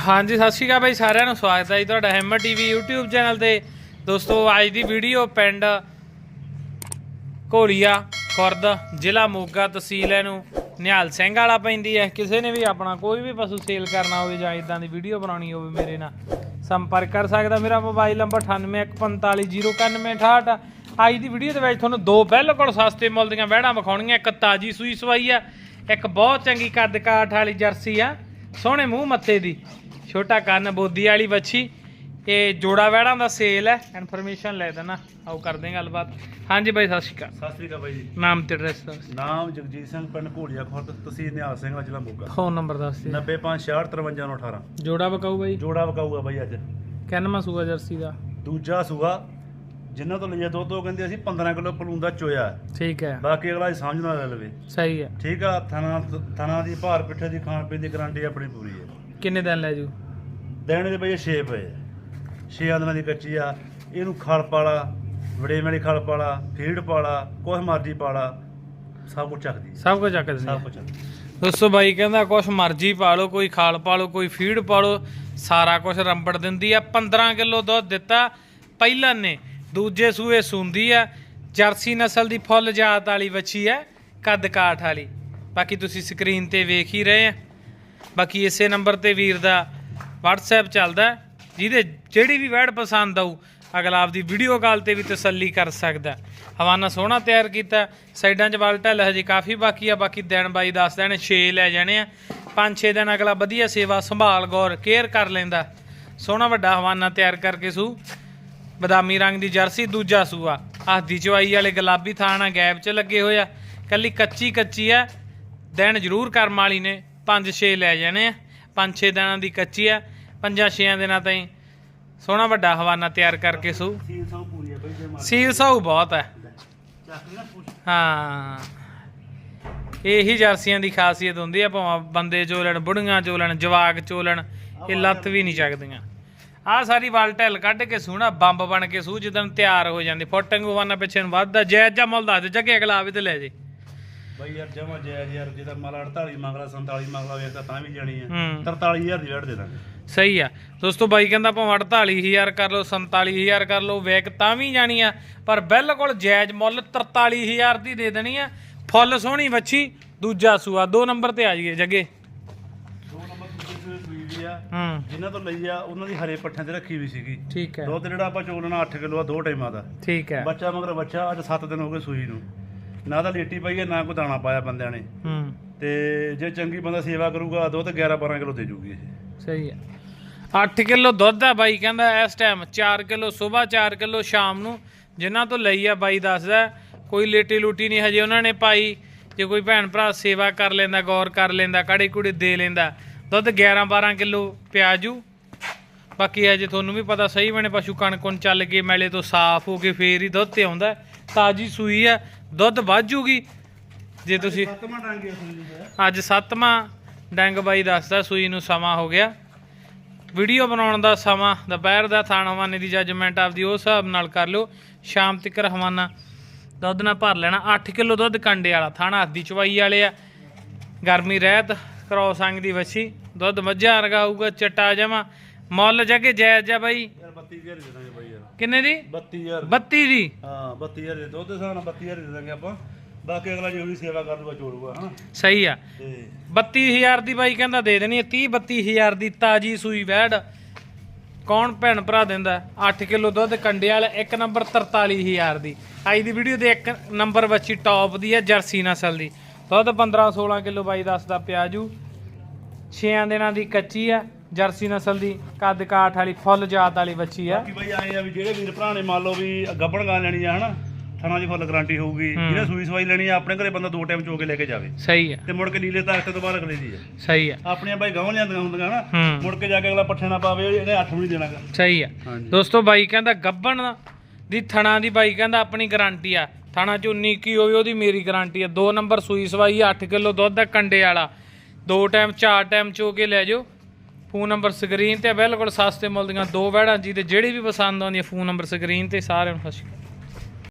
ਹਾਂਜੀ, ਸਤਿ ਸ਼੍ਰੀ ਅਕਾਲ ਬਾਈ, ਸਾਰਿਆਂ ਨੂੰ ਸਵਾਗਤ ਹੈ ਜੀ ਤੁਹਾਡਾ ਹੈਮਰ ਟੀਵੀ YouTube ਚੈਨਲ ਤੇ। ਦੋਸਤੋ, ਅੱਜ ਦੀ ਵੀਡੀਓ ਪਿੰਡ ਘੋਲੀਆ, ਖੁਰਦ, ਜ਼ਿਲ੍ਹਾ ਮੋਗਾ ਤਹਿਸੀਲ ਇਹਨੂੰ। ਨਿਹਾਲ ਸਿੰਘ ਵਾਲਾ ਪੈਂਦੀ ਹੈ। ਕਿਸੇ ਨੇ ਵੀ ਆਪਣਾ ਕੋਈ ਵੀ ਪਸ਼ੂ ਸੇਲ ਕਰਨਾ ਹੋਵੇ ਜਾਂ ਇਦਾਂ ਦੀ ਵੀਡੀਓ ਬਣਾਉਣੀ ਹੋਵੇ ਮੇਰੇ ਨਾਲ, ਸੰਪਰਕ ਕਰ ਸਕਦਾ ਮੇਰਾ ਮੋਬਾਈਲ ਨੰਬਰ 9814509168 ਅੱਜ ਦੀ ਵੀਡੀਓ ਦੇ ਵਿੱਚ ਤੁਹਾਨੂੰ ਦੋ ਬਿਲਕੁਲ ਸਸਤੇ ਮੁੱਲ ਦੀਆਂ ਵਹਿੜਾਂ ਵਿਖਾਉਣੀਆਂ। ਇੱਕ ਤਾਜੀ ਸੂਈ ਸਵਾਈ ਆ, ਇੱਕ ਬਹੁਤ ਚੰਗੀ ਕੱਦ ਕਾਠ ਵਾਲੀ ਜਰਸੀ ਆ। ਸੋਹਣੇ ਮੂੰਹ ਮੱਥੇ ਦੀ ਛੋਟਾ ਕੰਨ ਬੋਦੀ ਵਾਲੀ ਵੱਛੀ। ਇਹ ਜੋੜਾ ਵਹਿੜਾਂ ਦਾ ਸੇਲ ਹੈ ਇਨਫੋਰਮੇਸ਼ਨ ਲੈ ਦੇਣਾ ਆਓ ਕਰਦੇ ਹਾਂ ਗੱਲਬਾਤ। ਹਾਂਜੀ ਬਾਈ ਸਤਿ ਸ਼੍ਰੀ ਅਕਾਲ। ਸਤਿ ਸ੍ਰੀ ਅਕਾਲ ਬਾਈ ਜੀ। ਨਾਮ ਤੇ ਐਡਰੈਸ ਨਾਮ ਜਗਜੀਤ ਸਿੰਘ ਪਿੰਡ ਘੋੜੀਆ ਖੁਰਦ ਤਹਿਸੀਲ ਨਿਹਾਲ ਸਿੰਘ ਜ਼ਿਲ੍ਹਾ ਮੋਗਾ। ਫੋਨ ਨੰਬਰ ਦੱਸ ਦਿਓ। 9566535918 ਜੋੜਾ ਬਕਾਊ ਬਾਈ। ਜੋੜਾ ਵਕਾਊਗਾ ਬਾਈ ਅੱਜ। ਕਿੰਨਵਾਂ ਸੂਆ ਜਰਸੀ ਦਾ? ਦੂਜਾ ਸੂਆ ਜਿਨ੍ਹਾਂ ਤੋਂ ਲਈਏ ਦੋ ਦੋ ਕਹਿੰਦੇ ਅਸੀਂ 15 ਕਿਲੋ ਪਲੂੰਦਾ ਚੋਇਆ। ਠੀਕ ਹੈ। ਬਾਕੀ ਅਗਲਾ ਸਮਝ ਨਾਲ ਲੈ ਲਵੇ। ਸਹੀ ਹੈ। ਠੀਕ ਆ ਥਣਾ ਥਣਾ ਦੀ ਭਾਰ ਪਿੱਠੇ ਦੀ ਖਾਣ ਪੀਣ ਦੀ ਗਾਰੰਟੀ ਆਪਣੀ ਪੂਰੀ ਹੈ। ਕਿੰਨੇ ਦਿਨ ਲੈ ਜੂ? ਦੇਣ ਦੇ ਬਈ 6 ਪਏ ਆ। 6 ਦਿਨਾਂ ਦੀ ਕੱਚੀ ਆ। ਇਹਨੂੰ ਖਲ ਪਾਲਾ ਵੜੇ ਵਾਲੀ ਖਲ ਪਾਲਾ ਫੀਡ ਪਾਲਾ ਕੁਛ ਮਰਜ਼ੀ ਪਾਲਾ। ਸਭ ਕੁਝ ਚੱਕਦੀ। ਸਭ ਕੁਝ ਚੱਕ ਦਿੰਦੇ ਸਭ। ਕੁਝ ਚੱਕਦੀ। ਦੋਸਤੋ ਬਾਈ ਕਹਿੰਦਾ ਕੁਛ ਮਰਜ਼ੀ ਪਾ ਲਓ ਕੋਈ ਖਾਲ ਪਾ ਲਓ ਕੋਈ ਫੀਡ ਪਾ ਲਓ ਸਾਰਾ ਕੁਝ ਰੰਬੜ ਦਿੰਦੀ ਆ। 15 ਕਿਲੋ ਦੁੱਧ ਦਿੱਤਾ ਪਹਿਲਾਂ ਨੇ ਦੂਜੇ ਸੂਏ ਸੁੰਦੀ ਆ, ਜਰਸੀ ਨਸਲ ਦੀ ਫੁੱਲ ਜਾਤ ਵਾਲੀ ਵੱਛੀ ਹੈ ਕੱਦ ਕਾਠ ਵਾਲੀ। ਬਾਕੀ ਤੁਸੀਂ ਸਕਰੀਨ ਤੇ ਵੇਖ ਹੀ ਰਹੇ ਆ। ਬਾਕੀ ਇਸੇ ਨੰਬਰ ਤੇ ਵੀਰ ਦਾ WhatsApp ਚੱਲਦਾ ਜਿਹਦੇ ਜਿਹੜੀ ਵੀ ਵੈਡ ਪਸੰਦ ਆਊ, ਅਗਲਾ ਆਪਦੀ ਵੀਡੀਓ ਕਾਲ ਤੇ ਵੀ ਤਸੱਲੀ ਕਰ ਸਕਦਾ ਹਵਾਨਾ ਸੋਹਣਾ ਤਿਆਰ ਕੀਤਾ, ਸਾਈਡਾਂ 'ਚ ਵਾਲ ਢੱਲ ਹਜੇ ਕਾਫੀ ਬਾਕੀ ਆ, ਬਾਕੀ ਦਿਨ ਬਾਈ ਦੱਸ ਦੇਣੇ 6 ਲੈ ਜਾਣੇ ਆ। 5-6 ਦਿਨ ਅਗਲਾ ਵਧੀਆ ਸੇਵਾ ਸੰਭਾਲ, ਗੌਰ ਕੇਅਰ ਕਰ ਲੈਂਦਾ। ਸੋਹਣਾ ਵੱਡਾ ਹਵਾਨਾ ਤਿਆਰ ਕਰਕੇ ਸੂ। ਬਦਾਮੀ ਰੰਗ ਦੀ ਜਰਸੀ, ਦੂਜਾ ਸੂਆ। ਹੱਥ ਦੀ ਚਵਾਈ ਵਾਲੇ ਗੁਲਾਬੀ ਥਾਣਾ ਗੈਪ 'ਚ ਲੱਗੇ ਹੋਏ ਆ। ਕੱਲੀ ਕੱਚੀ ਕੱਚੀ ਆ। ਦਿਨ ਜ਼ਰੂਰ ਕਰਮ ਵਾਲੀ ਨੇ। 5-6 ਲੈ ਜਾਣੇ ਆ। 5-6 ਦਿਨਾਂ ਦੀ ਕੱਚੀ ਆ। 5-6 ਦਿਨਾਂ ਤਾਈਂ ਸੋਹਣਾ ਵੱਡਾ ਹਵਾਨਾ ਤਿਆਰ ਕਰਕੇ ਸੂ। ਸੀਲ ਸਾਊ ਬਹੁਤ ਹੈ ਹਾਂ। ਇਹੀ ਜਰਸੀਆਂ ਦੀ ਖਾਸੀਅਤ ਹੁੰਦੀ ਆ ਭਾਵੇਂ ਬੰਦੇ ਚੋਲਣ, ਬੁੜੀਆਂ ਚੋਲਣ, ਜਵਾਕ ਚੋਲਣ। ਇਹ ਲੱਤ ਵੀ ਨਹੀਂ ਚੱਕਦੀਆਂ। ਆਹ ਸਾਰੀ ਵਾਲ ਢਿੱਲ ਕੱਢ ਕੇ ਸੂਣਾ ਬੰਬ ਬਣ ਕੇ ਸੂ ਜਦੋਂ ਤਿਆਰ ਹੋ ਜਾਂਦੀ। ਫੁੱਟਿੰਗ ਵਾਨਾ ਪਿੱਛੇ ਨੂੰ ਵੱਧਦਾ ਜਾਇਜ਼ ਜਾਂ ਮੁੱਲ ਦੱਸ ਦੇ ਜੱਗੇ ਅਗਲਾ ਆਵੇ ਤੇ ਲੈ ਜੇ। ਬਈ ਯਾਰ ਜਮਾ ਜੈ ਯਾਰ ਜਿਹਦਾ ਮਾਲ 48 ਮੰਗਲਾ 47 ਮੰਗਲਾ ਵੇ ਤਾਂ ਵੀ ਜਾਣੀ ਹੈ। ਹੂੰ 43000 ਦੀ ਵੇੜ ਦੇ ਦਾਂਗੇ। ਸਹੀ ਆ। ਦੋਸਤੋ ਬਾਈ ਕਹਿੰਦਾ ਭਾਵੇਂ 48000 ਕਰ ਲਓ 47000 ਕਰ ਲਓ ਵੇਕ ਤਾਂ ਵੀ ਜਾਣੀ ਆ ਪਰ ਬਿਲਕੁਲ ਜਾਇਜ਼ ਮੁੱਲ 43000 ਦੀ ਦੇ ਦੇਣੀ ਆ। ਫੁੱਲ ਸੋਹਣੀ ਵੱਛੀ ਦੂਜਾ ਸੂਆ ਦੋ ਨੰਬਰ ਤੇ ਆ ਜੱਗੇ। ਦੋ ਨੰਬਰ ਦੂਜੇ ਸੂਈ ਵੀ ਆ। ਹੂੰ। ਜਿਨ੍ਹਾਂ ਤੋਂ ਲਈ ਆ ਉਹਨਾਂ ਦੀ ਹਰੇ ਪੱਠਿਆਂ ਤੇ ਰੱਖੀ ਵੀ ਸੀਗੀ। ਠੀਕ ਹੈ। ਦੁੱਧ ਜਿਹੜਾ ਆਪਾਂ ਚੋਲਣਾ 8 ਕਿਲੋ ਆ ਦੋ ਟਾਈਮਾਂ ਦਾ। ਠੀਕ ਹੈ। ਬੱਚਾ ਮਗਰ ਬੱਚਾ ਅੱਜ 7 ਦਿਨ ਹੋ ਗਏ ਸੂਈ ਨੂੰ। ਨਾ ਤਾਂ ਲੇਟੀ ਪਈ ਹੈ ਨਾ ਕੋਈ ਦਾਣਾ ਪਾਇਆ ਬੰਦਿਆਂ ਨੇ। ਹੂੰ। ਤੇ ਜੇ ਚੰਗੀ ਬੰਦਾ ਸੇਵਾ ਕਰੂਗਾ ਦੁੱਧ 11 12 ਕਿਲੋ ਦੇ ਜੂਗੀ ਇਹ। ਸਹੀ ਹੈ। 8 ਕਿਲੋ ਦੁੱਧ ਆ ਬਾਈ ਕਹਿੰਦਾ ਇਸ ਟਾਈਮ 4 ਕਿਲੋ ਸਵੇਰ 4 ਕਿਲੋ ਸ਼ਾਮ ਨੂੰ। ਜਿਨ੍ਹਾਂ ਤੋਂ ਲਈ ਆ ਬਾਈ ਦੱਸਦਾ ਕੋਈ ਲੇਟੀ ਲੂਟੀ ਨਹੀਂ ਹਜੇ ਉਹਨਾਂ ਨੇ ਪਾਈ। ਜੇ ਕੋਈ ਭੈਣ ਭਰਾ ਸੇਵਾ ਕਰ ਲੈਂਦਾ ਗੌਰ ਕਰ ਲੈਂਦਾ ਕਾੜੇ ਕੁੜੇ ਦੇ ਲੈਂਦਾ ਦੁੱਧ 11 12 ਕਿਲੋ ਪਿਆਜੂ। ਬਾਕੀ ਹਜੇ ਤੁਹਾਨੂੰ ਵੀ ਪਤਾ ਸਹੀ ਬਣੇ ਪਸ਼ੂ ਕਣਕ ਕੁਣ ਚੱਲ ਕੇ ਮੈਲੇ ਤੋਂ ਸਾਫ਼ ਹੋ ਕੇ ਫੇਰ ਹੀ ਦੁੱਧ ਤੇ ਆਉਂਦਾ ਤਾਜੀ ਸੂਈ ਆ ਦੁੱਧ ਵੱਧ ਜੂਗੀ। ਜੇ ਤੁਸੀਂ ਅੱਜ ਸੱਤਵਾਂ ਡੰਗ ਬਾਈ ਦੱਸਦਾ ਸੂਈ ਨੂੰ ਸਮਾਂ ਹੋ ਗਿਆ। ਵੀਡੀਓ ਬਣਾਉਣ ਦਾ ਸਮਾਂ ਦੁਪਹਿਰ ਦਾ ਥਾਣ ਹਵਾਨੇ ਦੀ ਜੱਜਮੈਂਟ ਆਪਦੀ ਉਸ ਹਿਸਾਬ ਨਾਲ ਕਰ ਲਿਓ। ਸ਼ਾਮ ਤੱਕ ਹਵਾਨਾ ਦੁੱਧ ਨਾਲ ਭਰ ਲੈਣਾ। 8 ਕਿਲੋ ਦੁੱਧ ਕੰਡੇ ਵਾਲਾ ਥਾਣਾ ਹੱਥ ਦੀ ਚਵਾਈ ਵਾਲੇ ਆ। ਗਰਮੀ ਰਹਿਤ ਕ੍ਰੋਸ ਅੰਗ ਦੀ ਵੱਛੀ। ਦੁੱਧ ਮੱਝਾਂ ਵਰਗਾ ਆਊਗਾ ਚਟਾ ਜਮਾ। ਮੁੱਲ ਜਗੇ ਜਾਇਜ਼ ਜਾ ਬਾਈ। ਯਾਰ 32000 ਦੇ ਦਾਂਗੇ ਬਾਈ ਯਾਰ। ਕਿੰਨੇ ਦੀ? 32000 32 ਦੀ? ਹਾਂ 32000 ਦੇ ਦੁੱਧ ਦੇ ਨਾਲ 32000 ਦੇ ਦਾਂਗੇ ਆਪਾਂ। ਬਾਕੀ ਅਗਲਾ ਜੋ ਵੀ ਸੇਵਾ ਕਰ ਲੂਗਾ ਜੋੜੂਗਾ ਹਨਾ? ਸਹੀ ਆ। ਤੇ 32000 ਦੀ ਬਾਈ ਕਹਿੰਦਾ ਦੇ ਦੇਣੀ ਹੈ 30 32000 ਦੀ ਤਾਜੀ ਸੂਈ ਵੈੜ। ਕੌਣ ਭੈਣ ਭਰਾ ਦਿੰਦਾ? 8 ਕਿਲੋ ਦੁੱਧ ਕੰਡੇ ਵਾਲਾ ਇੱਕ ਨੰਬਰ 43000 ਦੀ। ਅੱਜ ਦੀ ਵੀਡੀਓ ਦੇ ਇੱਕ ਨੰਬਰ ਬੱਚੀ ਟੌਪ ਦੀ ਹੈ ਜਰਸੀ ਨਸਲ ਦੀ। ਦੁੱਧ 15 16 ਕਿਲੋ ਬਾਈ ਦੱਸਦਾ ਪਿਆਜੂ। 6 ਦਿਨਾਂ ਦੀ ਕੱਚੀ ਆ ਜਰਸੀ ਨਸਲ ਦੀ ਕੱਦ ਕਾਠ ਵਾਲੀ ਫੁੱਲ ਜਾਤ ਵਾਲੀ ਬੱਚੀ ਆ। ਬਾਕੀ ਬਾਈ ਆਏ ਆ ਵੀ ਜਿਹੜੇ ਵੀਰ ਭਰਾ ਨੇ ਮੰਨ ਲਓ ਵੀ ਗੱਬਣ ਗਾਂ ਲੈਣੀ ਆ ਹਨਾ ਥਣਾ ਦੀ ਫੁੱਲ ਗਾਰੰਟੀ ਹੋਊਗੀ। ਜਿਹਨੇ ਸੂਈ ਸਵਾਈ ਲੈਣੀ ਆ ਆਪਣੇ ਘਰੇ ਬੰਦਾ ਦੋ ਟਾਈਮ ਚੋ ਕੇ ਲੈ ਕੇ ਜਾਵੇ। ਸਹੀ ਆ। ਤੇ ਮੁੜ ਕੇ ਨੀਲੇ ਤਾਕਤ ਤੋਂ ਬਾਅਦ ਅਗਲੇ ਦੀ ਸਹੀ ਆ। ਆਪਣੀਆਂ ਬਾਈ ਗਾਂ ਲਿਆਂਦੀਆਂ ਹੁੰਦੀਆਂ ਹਨਾ ਮੁੜ ਕੇ ਜਾ ਕੇ ਅਗਲਾ ਪੱਠੇ ਨਾ ਪਾਵੇ ਇਹਨੇ ਅੱਠ ਵੀ ਨਹੀਂ ਦੇਣਾਗਾ। ਸਹੀ ਆ। ਦੋਸਤੋ ਬਾਈ ਕਹਿੰਦਾ ਗੱਬਣ ਦੀ ਥਣਾ ਦੀ ਬਾਈ ਕਹਿੰਦਾ ਆਪਣੀ ਗਾਰੰਟੀ ਆ। ਥਾਣਾ ਚ 19 ਕੀ ਹੋਵੇ ਉਹਦੀ ਮੇਰੀ ਗਾਰੰਟੀ ਹੈ ਦੋ ਨੰਬਰ ਸੂਈ ਸਵਾਈ 8 ਕਿਲੋ ਦੁੱਧ ਦਾ ਕੰਡੇ ਵਾਲਾ। ਦੋ ਟਾਈਮ ਚਾਰ ਟਾਈਮ ਚੋ ਕੇ ਲੈ ਜਾਓ। ਫੋਨ ਨੰਬਰ ਸਕਰੀਨ ਤੇ ਬਿਲਕੁਲ ਸਸਤੇ ਮੁੱਲ ਦੀਆਂ ਦੋ ਵੈੜਾਂ ਜਿਹਦੇ ਜਿਹੜੀ ਵੀ ਪਸੰਦ ਆਉਂਦੀ ਹੈ ਫੋਨ ਨੰਬਰ ਸਕਰੀਨ ਤੇ ਸਾਰਿਆਂ ਨੂੰ ਸਤਿ ਸ਼੍ਰੀ ਅਕਾਲ।